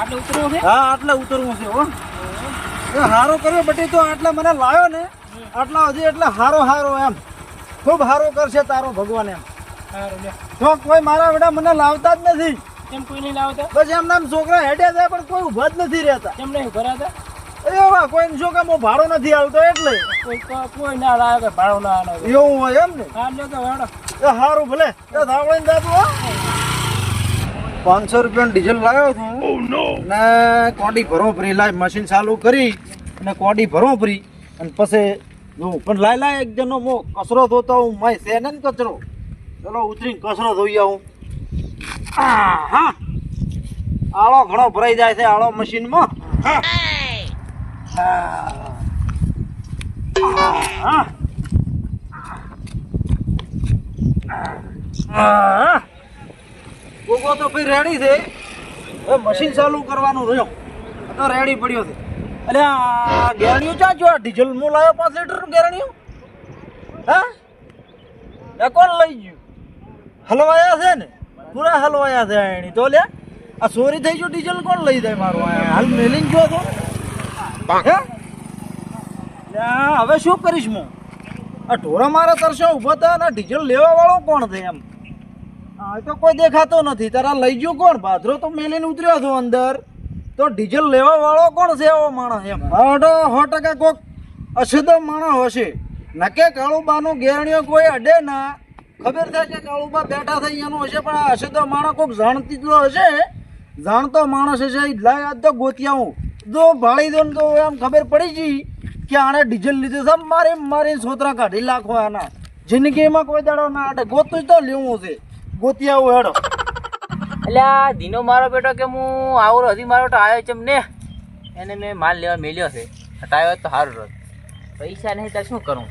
આટલે ઉતરવું છે? હા આટલે ઉતરવું છે હો. એ હારો કર્યો બટી તો આટલા મને લાવ્યો ને. આટલા હજી એટલે હારો હારો એમ. ખૂબ હારો કરશે તારો ભગવાન એમ. તો કોઈ મારા બેટા મને લાવતા જ નથી. એમ કોઈ નહીં લાવતા? બસ એમ નામ છોકરા હેડ્યા જાય પણ કોઈ ઊભા જ નથી રહેતા. કેમ નહીં ભરાતા એવા કોઈ જો કામ હું ભાડો નથી આવતો એટલે. કોઈ કોઈ ના લાવે કે ભાડો ના આવે એવું હોય એમ ને. હા લે તો વાળો. એ સારું ભલે. એ ધાવળીને દાદુ હો. પાંચસો રૂપિયાનું ડીઝલ લાવ્યો છું ને કોડી ભરો ફરી લાય મશીન ચાલુ કરી અને કોડી ભરો ફરી. અને પછી જો પણ લાય લાય એક જણનો મો કચરો ધોતો હું માય છે ને કચરો? ચલો ઉતરીને કચરો ધોઈ આવું. હા આળો ઘણો ભરાઈ જાય છે આળો મશીનમાં હા હા હા ગોગો તો ભાઈ રેડી છે. હવે મશીન ચાલુ કરવાનું રહ્યો. તો રેડી પડ્યો છે. અને આ ગેરણીઓ ચા જો ડીઝલ મો લાવ્યો પાંચ લીટર ગેરણીઓ? હા? કોણ લઈ ગયું? હલવાયા છે ને? પૂરા હલવાયા છે એની. તો લે આ ચોરી થઈ ગયું ડીઝલ કોણ લઈ જાય મારું? આ હાલ મેલિંગ જો તો. હવે શું કરીશ હું? આ ઢોરા મારા તરસે ઊભા હતા અને ડીઝલ લેવા વાળો કોણ છે એમ? હા તો કોઈ દેખાતો નથી. તારા લઈ ગયો કોણ? ભાદરો તો મેલીને ઉતર્યો હતો અંદર. તો ડીઝલ લેવા વાળો કોણ છે એવો માણસ એમ? તો સો ટકા કોક અશુદ્ધ માણસ હશે. નકે કાળુબાનું ગેરણીઓ કોઈ અડે ના. ખબર થાય કે કાળુબા બેઠા થઈ એનું હશે, પણ આ અશુદ્ધ માણસ કોક જાણતી તો હશે? જાણતો માણસ હશે લાય આજ તો ગોતિયાવું જો ભાળી દો તો એમ ખબર પડી ગઈ કે આણે ડીઝલ લીધું છે. મારી મારી સોતરા કાઢી નાખો આના જિંદગીમાં કોઈ દાડો ના આટે ગોતું તો લેવું છે. ગોતિયાવું હેડો. એટલે આ ધીનો મારો બેટો કે હું આવું હજી મારો આવ્યો છે ને? એને મેં માલ લેવા મેલ્યો છે. હટાવ્યો તો સારું રહ્યો. પૈસા નહીં તાર શું કરું?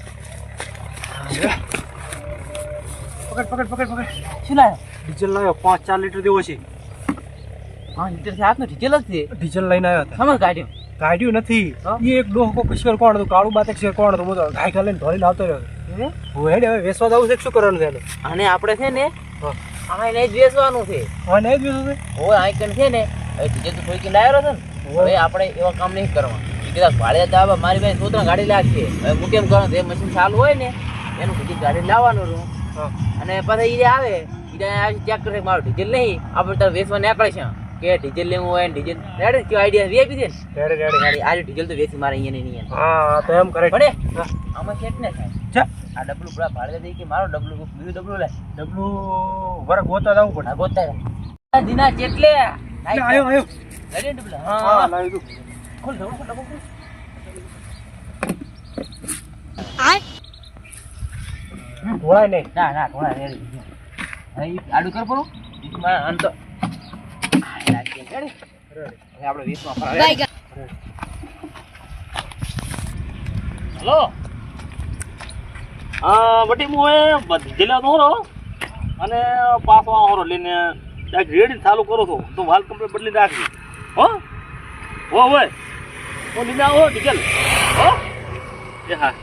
પકડ પકડ પકડ પકડ. શું લાવ્યો ડીઝલ લાવ્યો પાંચ ચાર લીટર દેવો છે. પાંચ લીટર છે? હાથનો ડીઝલ જ છે. ડીઝલ લઈને આવ્યો હતા. સમજ કાઢ્યો? કાઢ્યું નથી? એ એક ડોહ કોક શેર કોણ હતું? કાળું બાતક શેર કોણ હતું? બધો ગાય લઈને ઢોળી લાવતો રહ્યો હે? હું હેડે હવે વેસવા જવું છે શું કરવાનું છે અને આપણે છે ને હા. એને જ વેચવાનું છે. નહીં જ છે? આઈકન છે ને હવે તો થોડી છે ને હવે આપણે એવા કામ નહીં કરવા કીધા ભાડે દાવા મારી પાસે સોતરા ગાડી લાગશે. હવે હું કેમ કરો જે મશીન ચાલુ હોય ને એનું બીજી ગાડી લાવવાનું રહું. અને પછી ઈ આવે ઈ ચેક કરે મારું ડીઝલ નહીં આપણે તારે વેચવા નીકળે છે. કે ડીઝલ લેવું હોય ડીઝલ રેડે કયો આઈડિયા વીઆઈપી છે ને? રેડે રેડે આજે ડીઝલ તો વેચી મારે અહીંયા નહીં હા તો એમ કરે. પડે આમાં સેટ ને થાય. આ ડબલું પેલા ભાડે દઈ કે મારો ડબલું બીજું ડબલું લે. ડબલું વર ગોતા જવું પડે. ગોતા દીના જેટલે હા લાવી દઉં ખોલ ખોલ. ઢોળાય નહીં. ના ના રેડી હવે ઈ આડું કર પડું ઈ અંત આપણે વેચવા હલો. હા બટી હું એ ડીઝલ હોરો અને પાછો હોરો લઈને ડાયરેક્ટ રેડી ચાલુ કરો છો. તો વાલ કમ્પ્લેટ બદલી નાખી હો? હો હોય હું લઈને આવો ડીઝલ. હો? એ હા.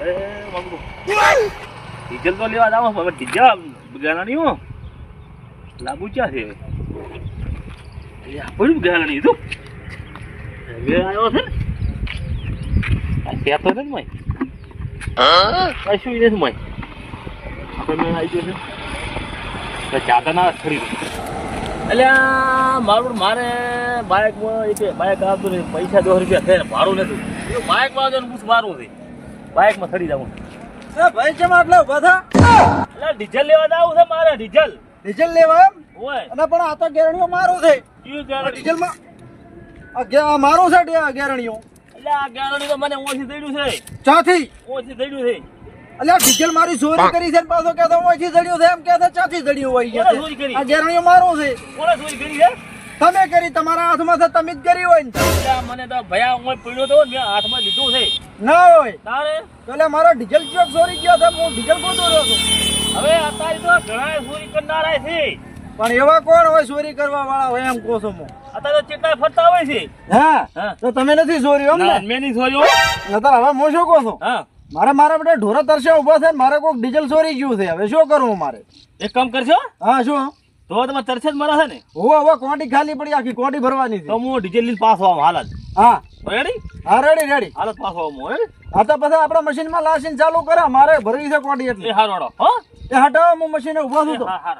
અરે બાબુ ડીઝલ તો લેવા જાવ હવે ડીઝલ ગાલાની હો. લાંબુ ક્યાં છે? આપણું ગાલાની તું આવ્યો છે ને. કહેતો નથી કશું નથી મય આપણે મેં આવી ગયો છે ચાતા ના ખરી એટલે મારું મારે બાઇકમાં એક બાઇક આવતું નથી પૈસા દસ રૂપિયા થયા ભાડું નથી બાઇકમાં જઈને પૂછ મારું છે બાઇકમાં ચડી જવું એ ભાઈ કેમ આટલા ઊભા થા એટલે ડીઝલ લેવા જવું છે મારે ડીઝલ ડીઝલ લેવા એમ હોય અને પણ આ તો ગેરણીઓ મારું છે ડીઝલમાં મારું છે ડી- આ ગેરણીઓ એટલે આ તો મને ઓછી દઈડ્યું છે. ચાથી? ઓછી દઈડ્યું છે. એટલે ડીઝલ મારી ચોરી કરી છે ને પાછો કહેતો ઓછી જડ્યું છે એમ કહેતો ચાથી જડ્યું હોય છે. આ ગેરણીઓ મારું છે. કોણે ચોરી કરી છે? તમે કરી તમારા હાથમાં છે તમે જ કરી હોય ને. મને તો ભયા હું પડ્યો તો મેં હાથમાં લીધું છે. ના હોય. તારે? એટલે મારો ડીઝલ ચોક ચોરી ગયો છે? હું ડીઝલ ગોતો રહ્યો છું. હવે અત્યારે તો ઘણા ચોરી કરનારા છે. પણ એવા કોણ હોય ચોરી કરવા વાળા હોય એમ કહો છો હું? અત્યારે તો ચેટલા ફરતા હોય છે. હા? હા. તો તમે નથી ચોર્યો એમ ના, મેં નહીં ચોર્યો અત્યારે હવે હું શું કહો છો? હા. મારે મારા બધા ઢોરા તરસે ઊભા છે મારે કોઈક ડીઝલ ચોરી ગયું છે. હવે શું કરવું મારે? એક કામ કરશો હા શું? તો તમે તરસે જ મરા છે ને? હવે હવે કોટી ખાલી પડી આખી કોટી ભરવાની તો છે હું ડીઝલ લઈને પાસ આવું હાલ જ. હા. રેડી હા રેડી રેડી હાલ પાસ પાછો આવું હું, આ તો પછી આપણા મશીનમાં લાસીન ચાલુ કરે. મારે ભરવી છે કોટી એટલે. એ હારો હા. એ હટાવો હું મશીને ઊભા છું તો. હા હા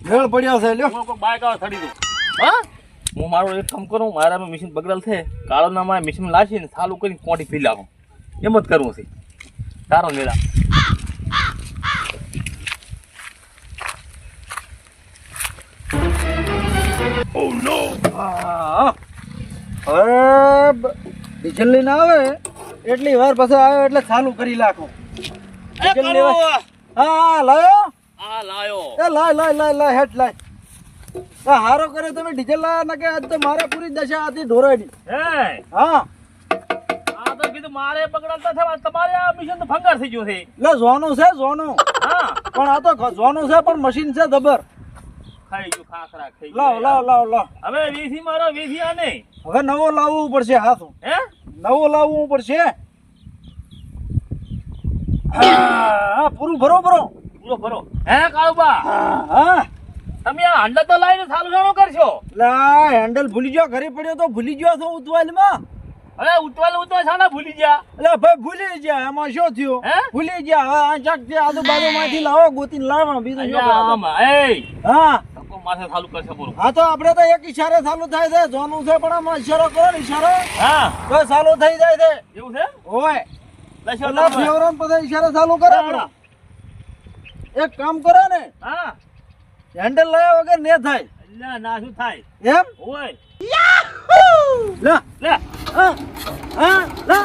મેળ પડ્યો છે લ્યો. બાઈક આવે થડી દઉં. હા? હું મારું એક કામ કરું મારા મશીન બગડેલ છે. કાળો ના મારે મશીન લાશી ને ચાલુ કરીને કોટી પી લાવું એમ જ કરવું છે. સારો મેળા હા હવે બ- ડીઝલ લઈને આવે. એટલી વાર પછી આવે એટલે ચાલુ કરી નાખો. હા લાયો. આ લાયો. એ લાય લાય લાય લાય હેઠ લાય. એ હારો કરે તમે ડીઝલ લાયા ના કે આજ તો મારે પૂરી દશા હતી ઢોરાની હે? હા. આ તો કીધું મારે બગડતા થવા તમારે આ મિશન તો ફંગાર થઈ ગયું છે. જોનું છે જોનું હા. પણ આ તો જોનું છે પણ મશીન છે દબર. ખાઈ ગયું ખાખરા ખાઈ લાવ લાવ લાવ લાવ. હવે વીસી મારો વીસી આ નહીં હવે નવો લાવવું પડશે હાથું. હે? નવો લાવવું પડશે. હા પૂરું ભરો ભરો. પૂરો ભરો. હે કાળુબા? હા તમે આ અંડા તો લઈને સાલું કરશો. લા હેન્ડલ ભૂલી ગયો ઘરે પડ્યો તો ભૂલી ગયો છો ઉતવાલમાં. અરે ઉતવાલ ઉતવાલ શાના ભૂલી ગયા? એટલે ભાઈ ભૂલી ગયા. એમાં શું થયું? હે? ભૂલી ગયા. હવે આ ચાકથી આજુબાજુમાંથી લાવો ગોતી લાવો બીજું શું અહીંયા એ હા. માથે ચાલુ કરશે પૂરું હા તો આપણે તો એક ઈશારે ચાલુ થાય છે. જોનું છે પણ આમાં ઈશારો કરો ને ઈશારો. હા. તો ચાલુ થઈ જાય છે. એવું છે? તમે. ફેવરામ પછી ઈશારે ચાલુ કરે આપણે. એક કામ કરો ને. હા. હેન્ડલ લાયા વગર ને થાય. ના ના શું થાય? એમ? હોય. લે. લે. હા. હા લે.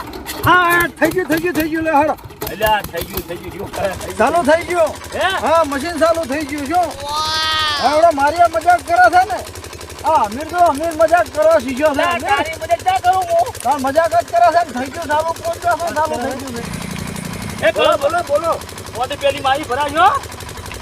હા થઈ ગયું થઈ ગયું થઈ ગયું લે હાડો અલ્યા થઈ ગયું થઈ ગયું ચાલુ થઈ ગયું. હે? હા મશીન ચાલુ થઈ ગયું શું આવડે મારી આ મજાક કરે છે ને. હા અમીર તો અમીર મજાક કરો શીખ્યો છે તારી ક્યાં કરું હું? તાર મજાક જ કરે છે થઈ ગયું ચાલુ પહોંચ્યો ચાલુ થઈ ગયું એ બોલો બોલો બોલો. મોટી પેલી મારી ભરાજો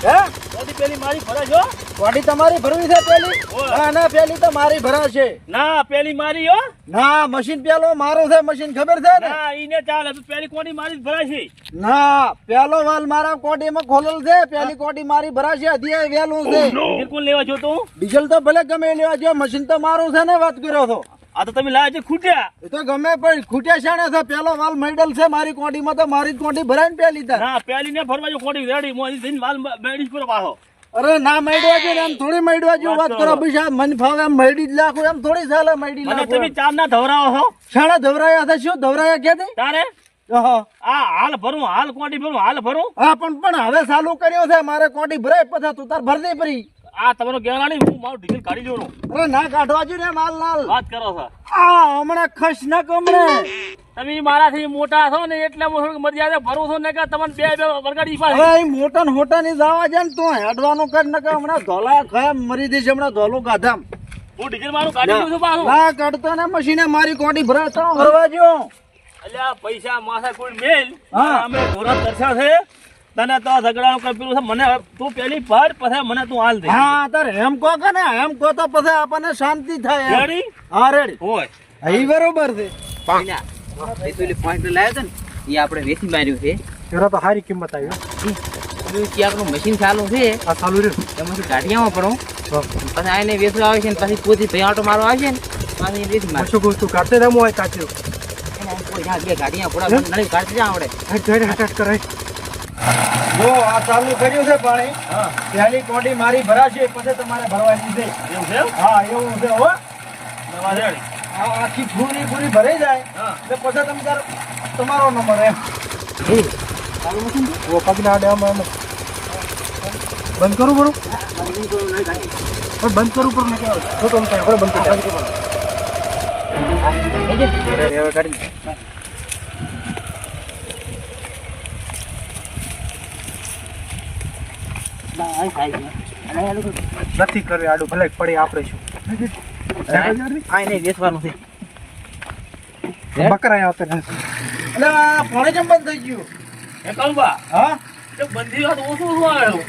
હે. મોટી પેલી મારી ભરાજો ગાડી તમારી ભરવી છે પેલી? ના ના પેલી તો મારી ભરાશે ના પેલી મારી હો. ના મશીન પેલો મારો છે મશીન ખબર છે ને? ના ઈને ચાલે પેલી કોટી મારી ભરાશે ના પેલો વાલ મારા કોટીમાં ખોલેલ છે પેલી કોટી મારી ભરાશે અધિયાય વેલું છે. બિલકુલ લેવા જો તું. ડીઝલ તો ભલે ગમે લેવા જો મશીન તો મારું છે ને વાત કર્યો છો આ તો તમે લાયા છે ખૂટ્યા. એ તો ગમે પણ ખૂટ્યા શાણે છે? પેલો વાલ મેડલ છે મારી કોટીમાં તો મારી જ કોટી ભરાઈને પેલી તાર ના પેલી ને ફરવા જો ખોટી રેડી મોજી થઈને વાલ મેડી પર પાછો. અરે ના મેડવા જો એમ થોડી મેડવા જો વાત કરો. બીજા મન ફાવે એમ મેડી જ લાખો એમ થોડી સાલે મેડી લાખો તમે. ચાર ના ધવરાવો છો? શાળા ધવરાયા હતા શું ધવરાયા ક્યાંથી તારે? ઓહો. આ હાલ ભરું હાલ કોટી ભરું હાલ ભરું. હા પણ પણ હવે ચાલુ કર્યો છે મારે કોટી ભરાય પછી તું તાર ભરતી પરી આ તમારો ગેરાણી હું મારું ડીઝલ કાઢી જોડું અરે ના કાઢવા જો ને માલ લાલ. વાત કરો છો. આ હમણાં ખસ ના કમણે તમે મારાથી મોટા છો ને એટલે હું મર્યાદા ભરું છું ને કે તમને બે બે વરગાડી પાસે અહીં મોટા ને હોટા ની જવા જાય ને તું હેડવાનું કર ને કે હમણાં ધોલા ખાય મરી દઈશ હમણાં ધોલો ગાધામ. હું ડીઝલ મારું કાઢી દઉં છું પાછું. ના કાઢતો ને મશીને મારી કોડી ભરાય તો ભરવા જો અલ્યા પૈસા માથા કોઈ મેલ. હા. અમે ધોરા તરસ્યા છે. તને તો ઝઘડા કઈ પેલું છે? મને તું પેલી પડ પછી મને તું હાલ દે. હા તાર એમ કહો કે ને? એમ કહો તો પછી આપણને શાંતિ થાય. રેડી હા રેડી હોય. અહીં બરોબર છે. પોઈન્ટ લાવ્યો ને. એ આપણે વેચી માર્યું છે. તેરા તો સારી કિંમત આવી પેલું આપણું મશીન ચાલુ છે આ ચાલુ રહ્યું. એમાંથી કાઢિયામાં પડો? પછી આને વેચવા આવે છે ને પછી પોતે ભાઈ આટો મારો આવે છે ને પાછી વેચી મારે. શું કહું કાઢતે તેમ હોય કાચ્યું ગાડીયા પૂરા નળી કાઢી જા આવડે. હટ હટ. જો આ ચાલુ કર્યું છે પાણી. પહેલી કોડી મારી ભરાશે પછી તમારે ભરવાની છે. એવું છે હા એવું છે હો. આખી પૂરી પૂરી ભરાઈ જાય. હા. એટલે પછી તમે તાર તમારો નંબર એમ. બંધ કરું બરું પણ બંધ કરું તો થાય હવે બંધ કરી નથી કરવી આડું ભલે પડી આપણે શું. આ નહીં બેસવાનું છે. બકરા આવતા નથી. એટલે પાણી કેમ બંધ થઈ ગયું. એ કહું હા? તો બંધી વાત ઓછું શું આવ્યું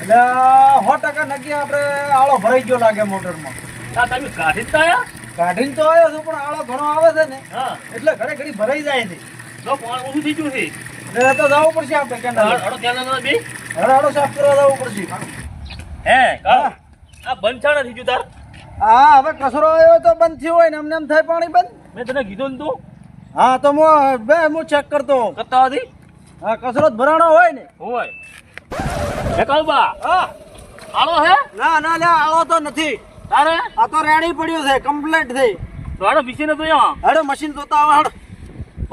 એટલે સો ટકા નક્કી આપણે આળો ભરાઈ ગયો લાગે મોટરમાં. આ તમે કાઢી જ તાયા કાઢીને તો આવ્યો છું પણ આળો ઘણો આવે છે ને. હા. એટલે ઘડી ઘડી ભરાઈ જાય છે. તો પાણી ઓછું થઈ ગયું છે. તો જવું પડશે આપણે કેનાલ. હડો બે સાફ કરવા જવું પડશે. હે કહું આ બંધ નથી જુદાર હા હવે કચરો આવ્યો તો બંધ થયો હોય ને અમને એમ થાય પાણી બંધ. મેં તને કીધું ને તું. હા તો હું બે હું ચેક કરતો. કરતા હતી? હા કચરો ભરાણો હોય ને. હોય. હે કાળુબા. હા. આળો હે. ના ના લે આળો તો નથી. તારે? આ તો રેડી પડ્યું છે કમ્પ્લીટ થઈ તો આડો મિશીન હેડો મશીન જોતા આવે હેડો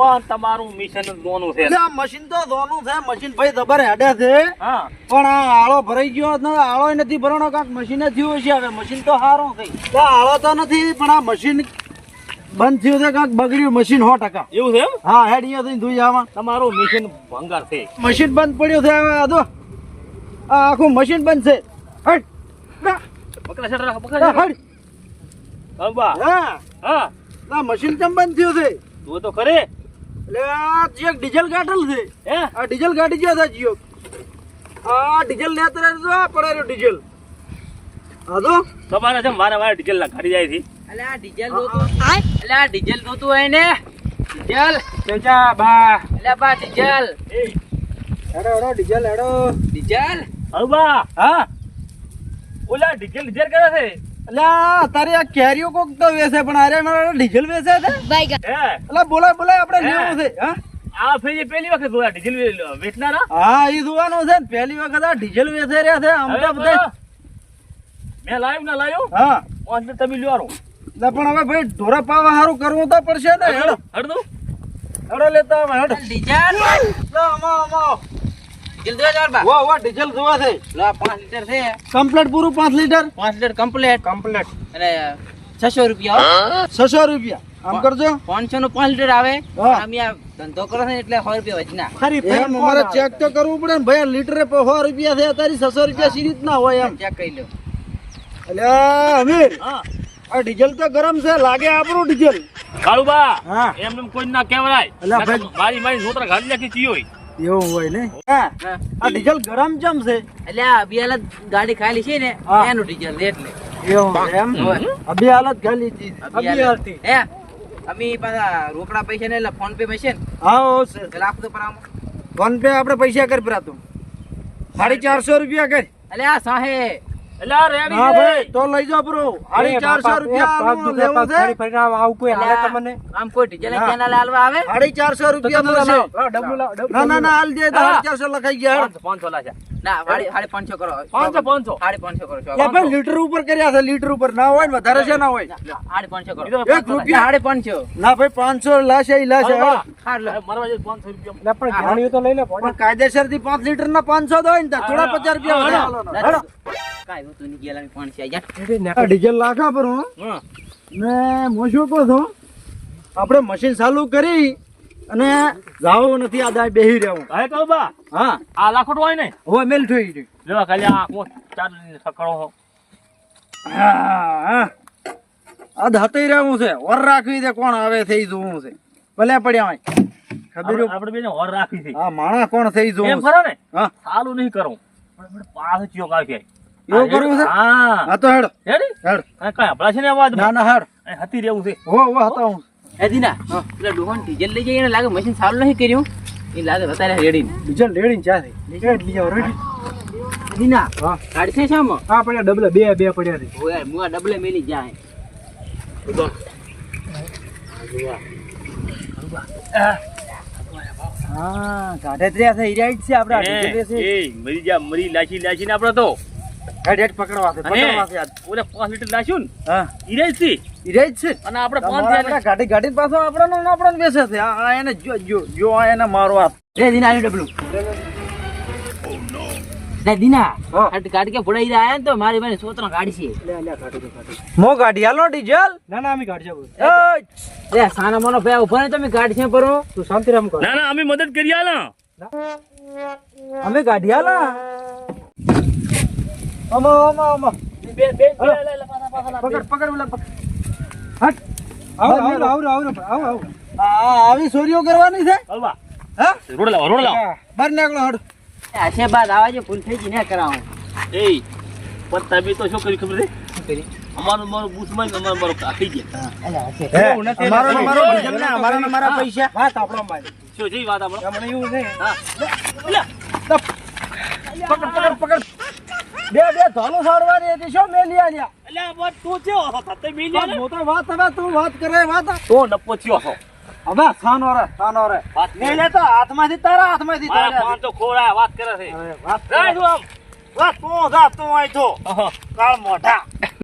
પણ તમારું મિશન લોનું છે. આ મશીન તો ધોનું છે. મશીન ભાઈ દબર હેડે છે. હા. પણ આ આળો ભરાઈ ગયો ને આળો નથી ભરણો કાંક મશીન થયું છે હવે. મશીન તો સારું થઈ આળો તો નથી પણ આ મશીન બંધ થયું છે કાંક બગડ્યું મશીન સો ટકા. એવું છે હા હેડ અહીંયા થઈ ધોઈ આવા તમારું મશીન ભંગાર છે. મશીન બંધ પડ્યું છે હવે આધો આ આખું મશીન બંધ છે. હટ પકડા પકડા હટ હા હા. મશીન કેમ બંધ થયું છે? તું તો ખરે. એટલે આ જીક ડીઝલ ગાટલ છે હે? આ ડીઝલ ગાડી ગયો હતા જીઓ? આ ડીઝલ ને અત્યારે જો આ પડે રહ્યો ડીઝલ. હા તો? તમારે છે મારે મારે ડીઝલ ના ગાડી જાય છે. એટલે આ ડીઝલ જોતું એટલે આ ડીઝલ જોતું હોય ને ડીઝલ. ચાચા બા. એટલે બા ડીઝલ. હેડો હેડો ડીઝલ હેડો. ડીઝલ? બા. હા? ઓલા ડીઝલ ડીઝલ કરે છે? એટલે આ તારી આ કેરીઓ કોક તો વેચે પણ અરે મારા ડીઝલ વેચે છે? હે? એટલે બોલાય બોલાય આપણે. લેવું છે હા? આ ફેરી પહેલી વખત જોયા ડીઝલ વેચનારા? હા એ જોવાનું છે ને પહેલી વખત આ ડીઝલ વેચે રહ્યા છે આમ તો બધા. મેં લાવ્યું ના લાવ્યું? હા. મિનિટ તમે લ્યો એટલે પણ હવે ભાઈ ઢોરા પાવા સારું કરવું તો પડશે ને હેડો. હડો હેડો લેતા હેડો. ડીઝલ. લો, આમાં, આમાં. વાહ ડીઝલ જોવા છે. લો આ પાંચ લીટર છે. કમ્પ્લીટ પૂરું પાંચ લિટર? પાંચ લિટર કમ્પ્લીટ કમ્પ્લીટ અને છસો રૂપિયા હો. છસો રૂપિયા. આમ કરજો. પાંચસો નું પાંચ લિટર આવે. અમે ધંધો કરો ને એટલે સો રૂપિયા વચના ખરી એમ અમારે ચેક તો કરવું પડે ને ભાઈ લીટરે સો રૂપિયા છે તારી છસો રૂપિયા સી રીતના હોય એમ. ચેક કરી લો. એટલે અમીર હા આ ડીઝલ તો ગરમ છે લાગે આપણું ડીઝલ કાળુબા હા. એમ એમ કોઈ ના કહેવાય. મારી મારી સોતરા ગાડી નાખી ચી હોય એવું હોય ને. આ ડીઝલ ગરમ ચમ છે? એટલે આ હાલત ગાડી ખાલી છે ને એનું ડીઝલ એટલે. એવું એમ? અભી હાલત ખાલી અભી. હાલતી હે અમે પાછા રોકડા પૈસા ને એટલે ફોન પે માં છે ને. હા છે. એટલે આપો તો પર ફોન પે આપણે પૈસા કરી પરાતું સાડી ચારસો રૂપિયા કરી. એટલે આ સાહે. એટલે આ રેડી હા ભાઈ તો લઈ જાઓ બ્રો સાડી ચારસો રૂપિયા આમ કોઈ હા. કેના આવે? રૂપિયા મળશે ના ના ના હાલ દે તો સાડી ચારસો લખાઈ ગયા. પાંચસો પાંચસો લાગ્યા. ના પાંચસો કરો. પાંચસો પાંચસો. સાડી પાંચસો કરો ભાઈ લીટર ઉપર કર્યા છે લીટર ઉપર. ના હોય ને વધારે છે ના હોય. સાડી પાંચસો કરો. એક રૂપિયા. સાડે પાંચસો. ના ભાઈ પાંચસો લાશે ઈ લાશે. પણ કાયદેસરથી પાંચ લીટર ના પાંચસો હોય ને થોડા પચાસ રૂપિયા ડીઝલ લાખા પર હું. ને હું શું કહું આપણે મશીન ચાલુ કરી. અને જાવું નથી આ દાય બેહી રહેવું હે. બા હા. આ લાખોટ હોય ને? હવે મેલ થઈ ગઈ જો ખાલી આ કોણ ચાર સકડો હો. હા હા. આ ધતઈ રહેવું છે. ઓર રાખવી છે કોણ આવે થઈ જોવું છે. ભલે પડ્યા હોય. ખબર આપણે આપણે બેને ઓર રાખી છે. હા માણસ કોણ થઈ જોવું એમ ખરો ને? હા. સારું નહીં કરું. પણ આપણે પાછો ચિયો કાઢી એવું કરવું છે? હા. હા તો હેડ. હેડ? હેડ. કાંઈ કાંઈ છે ને અવાજ ના ના હેડ. હતી રહેવું છે. હો હો હતા હું દીના પેલા ડોહન ડીઝલ લઈ જઈએ લાગે મશીન સારું નથી કર્યું. એ લાગે વધારે રેડી ડીઝલ રેડી ચા રેડ જાવ રેડી દીના હા. ગાડી છે શામ? હા પડ્યા ડબલે બે બે પડ્યા છે. ઓય મુઆ ડબલે મેલી જાય હા. કાઢે ત્ર્યા છે ઈરાઈટ છે આપડા ડીઝલ છે. એ, મરી જા મરી લાશી લાશી ને આપણે તો. હેડ પકડવા છે પકડવા છે ઓલે પાંચ લીટર લાશ્યું ને હા. ઈ રહી હતી. છે. અને આપણે પાંચ થયા ગાડી ગાડી પાછો આપણને ને આપણને બેસે છે. આ આ એને જો જો જો એને મારો હાથ. રે દીના આની ડબલું. રે દીના ગાડી કે ફોડાઈ રહ્યા ને તો મારી બેન સોતરા ગાડી છે. મો ગાડી. હાલો ડીઝલ. ના ના અમે ગાડી છે રે સાના મનો ભાઈ ઊભા ને તમે ગાડી છે પરો તું શાંતિ રામ કર ના ના અમે મદદ કરી આલા અમે ગાડી હાલા. અમો અમો અમો બે બે લે, લે, લે, પાછા, પાછા, પકડ પકડ ઓલા પકડ. હટ. આવો આવો આવો આવો આવો આવો. આ આવી ચોરીઓ કરવાની છે? હલવા. હા? રોડ લાવો રોડ લાવો. બહાર નીકળો હટ. આશે બાદ આવાજો ભૂલ થઈ ગઈ ને કરાવું. એ પણ તમે તો શું કરી ખબર છે? અમારું મારું બૂથમાં અમારું મારો કાપી ગયા. અમારો ને મારો ડીઝલ ને અમારા મારા પૈસા. વાત આપણો મારી શું છે વાત આપણો? મને એવું છે હા. લે. પકડ પકડ પકડ. બે બે ધોલું સાડવાની હતી શું મેલી આલ્યા? એટલે વાત તું થયો? છો તે મિલ્યા ને મોટો વાત હવે તું વાત કરે વાત તો નપો થયો હો. હવે સાનો રે સાનો રે વાત મેં લે તો હાથમાંથી તારા હાથમાંથી તારા. ફોન તો ખોરા વાત કરે છે. વાત કરે. તું આમ. વાત તું જા તું આય તો કાળ મોઢા.